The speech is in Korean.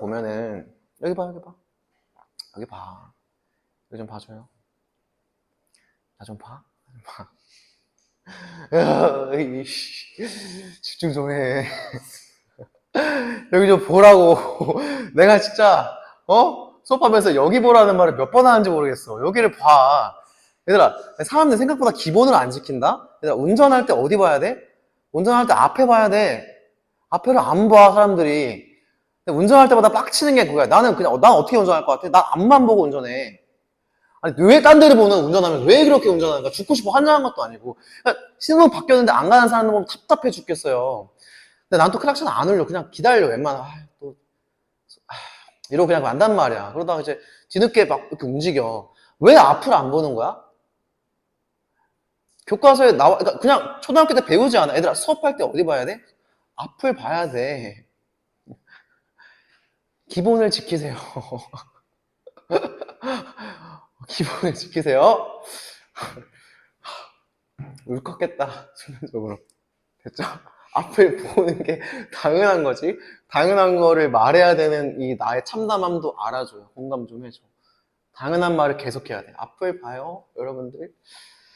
보면은 여기 봐 여기 봐 여기 봐 여기 좀 봐줘요 나 좀 봐. 나 좀 봐. 집중 좀 해. 여기 좀 보라고. 내가 진짜, 어? 수업하면서 여기 보라는 말을 몇 번 하는지 모르겠어. 여기를 봐. 얘들아, 사람들 생각보다 기본을 안 지킨다? 얘들아, 운전할 때 어디 봐야 돼? 운전할 때 앞에 봐야 돼. 앞에를 안 봐, 사람들이. 운전할 때마다 빡치는 게 그거야. 나는 그냥, 어, 난 어떻게 운전할 것 같아? 난 앞만 보고 운전해. 아니, 왜 딴 데를 보는 운전하면 왜 그렇게 운전하는가? 죽고 싶어 환장한 것도 아니고. 그러니까 신호 바뀌었는데 안 가는 사람들 보면 답답해 죽겠어요. 근데 난또 클락션 안 울려. 그냥 기다려, 웬만하면. 아, 또, 아, 이러고 그냥 간단 말이야. 그러다가 이제 뒤늦게 막 이렇게 움직여. 왜 앞을 안 보는 거야? 교과서에 나와, 그러니까 그냥 초등학교 때 배우지 않아. 얘들아, 수업할 때 어디 봐야 돼? 앞을 봐야 돼. 기본을 지키세요. 기본을 지키세요. 울컥했다, 순간적으로. 됐죠? 앞을 보는 게 당연한 거지. 당연한 거를 말해야 되는 이 나의 참담함도 알아줘요. 공감 좀 해줘. 당연한 말을 계속해야 돼. 앞을 봐요, 여러분들.